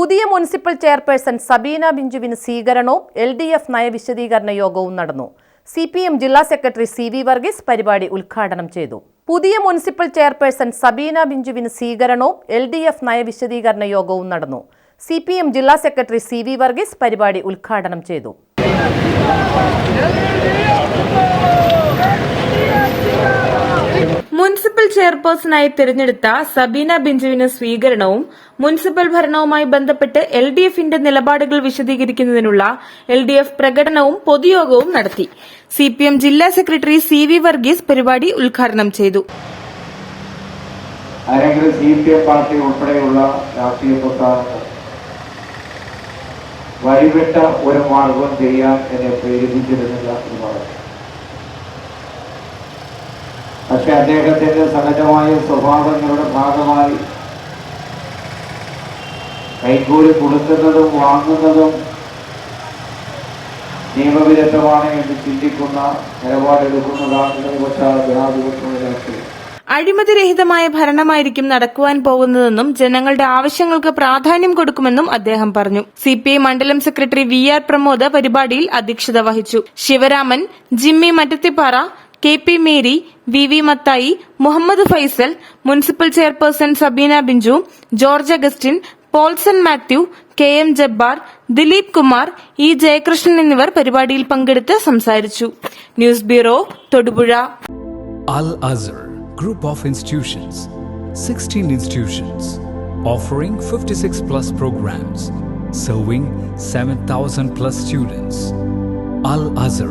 പുതിയ municipal chairperson Sabeena ബിഞ്ചുവിന് സ്വീകരണവും എൽ ഡി എഫ് നയവിശദീകരണ യോഗവും നടന്നു. സി പി എം ജില്ലാ സെക്രട്ടറി സി വി വർഗീസ് പരിപാടി ഉദ്ഘാടനം ചെയ്തു. പുതിയ മുനിസിപ്പൽ ചെയർപേഴ്സൺ സബീന ബിഞ്ചുവിന് സ്വീകരണവും എൽ ഡി എഫ് നയവിശദീകരണ യോഗവും നടന്നു. സി പി എം ജില്ലാ സെക്രട്ടറി സി വി വർഗീസ് പരിപാടി ഉദ്ഘാടനം ചെയ്തു മുനിസിപ്പൽ ചെയർപേഴ്സണായി തിരഞ്ഞെടുത്ത സബീന ബിഞ്ചുവിന് സ്വീകരണവും മുനിസിപ്പൽ ഭരണവുമായി ബന്ധപ്പെട്ട് എൽ ഡി എഫിന്റെ നിലപാടുകൾ വിശദീകരിക്കുന്നതിനുള്ള എൽ ഡി എഫ് പ്രകടനവും പൊതുയോഗവും നടത്തി. സി പി എം ജില്ലാ സെക്രട്ടറി സി വി വർഗീസ് പരിപാടി ഉദ്ഘാടനം ചെയ്തു. പാർട്ടി രാഷ്ട്രീയ വഴിവിട്ട ഒരു മാർഗവും ചെയ്യാൻ എന്നെ പ്രേരിപ്പിച്ചിരുന്നില്ല എന്ന് പറഞ്ഞു പക്ഷെ അദ്ദേഹത്തിന്റെ സഹജമായ സ്വഭാവങ്ങളുടെ ഭാഗമായി കൈക്കൂലി കൊടുക്കുന്നതും വാങ്ങുന്നതും നിയമവിരുദ്ധമാണ് എന്ന് ചിന്തിക്കുന്ന നിലപാടെടുക്കുന്നതാണ് ഇടതുപക്ഷ ജനാധിപത്യ രാഷ്ട്രീയം അഴിമതിരഹിതമായ ഭരണമായിരിക്കും നടക്കുവാൻ പോകുന്നതെന്നും ജനങ്ങളുടെ ആവശ്യങ്ങൾക്ക് പ്രാധാന്യം കൊടുക്കുമെന്നും അദ്ദേഹം പറഞ്ഞു. സി മണ്ഡലം സെക്രട്ടറി വി ആർ പ്രമോദ് പരിപാടിയിൽ അധ്യക്ഷത വഹിച്ചു. Sivaraman Jimmy Mattathippara K P Mary V V Mathai Muhammad Faisal municipal chairperson Sabeena Binchu George Augustine Paulson Mathew K M Jabbar Dileep Kumar E Jayakrishnan എന്നിവർ പരിപാടിയിൽ പങ്കെടുത്ത് സംസാരിച്ചു news bureau Thodupuzha Al Azhar group of institutions 16 institutions, offering 56 plus programs, serving 7,000 plus students. Al Azhar,